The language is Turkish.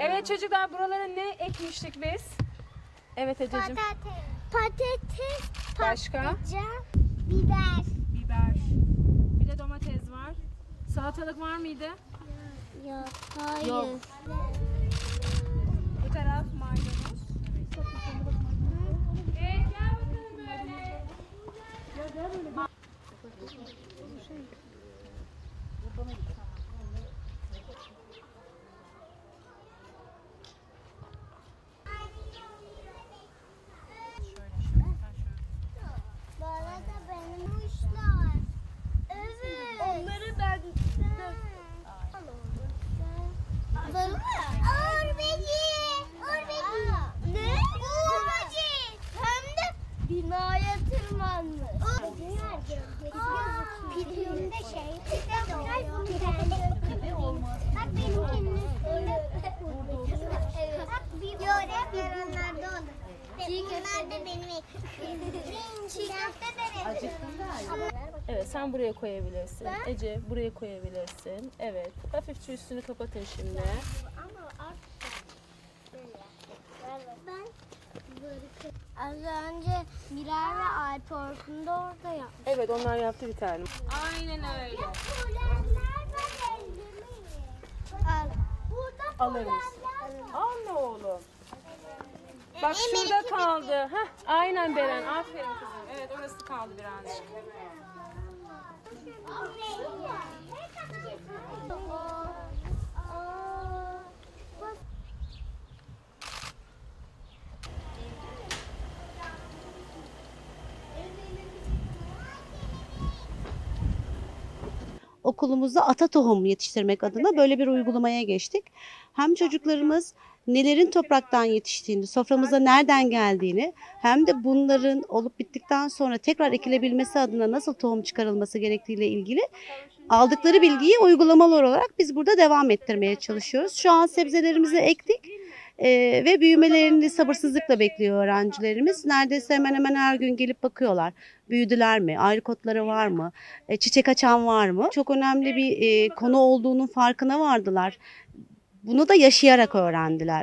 Evet çocuklar buralara ne ekmiştik biz? Evet Ececiğim. Patates. Patates. Başka? Patlıcan. Biber. Biber. Bir de domates var. Salatalık var mıydı? Yok. Hayır. Yok. Bu taraf maydanoz. Evet gel bakalım böyle. Bu tırmanmış. Filmde şey. Bak benimkinin üstünde. Bak bir yöre bir bunlarda olur. Bunlar da benim ekmeğim. Çiğ köfte de resim. Evet sen buraya koyabilirsin. Ece buraya koyabilirsin. Evet. Hafifçe üstünü kapatın şimdi. Ben Az önce Miray ve Alp Orkun da orada yapmış. Evet onlar yaptı bir tane. Aynen öyle. Al. Burada Alırız. Al oğlum. Bak Emir şurada kaldı. Heh, aynen Beren. Aferin kızım. Evet orası kaldı birazcık. Okulumuzda ata tohum yetiştirmek adına böyle bir uygulamaya geçtik. Hem çocuklarımız nelerin topraktan yetiştiğini, soframıza nereden geldiğini hem de bunların olup bittikten sonra tekrar ekilebilmesi adına nasıl tohum çıkarılması gerektiğiyle ilgili aldıkları bilgiyi uygulamalı olarak biz burada devam ettirmeye çalışıyoruz. Şu an sebzelerimizi ektik. Ee, ve büyümelerini sabırsızlıkla bekliyor öğrencilerimiz. Neredeyse hemen hemen her gün gelip bakıyorlar. Büyüdüler mi? Ayrıkotları var mı? E, çiçek açan var mı? Çok önemli bir e, konu olduğunun farkına vardılar. Bunu da yaşayarak öğrendiler.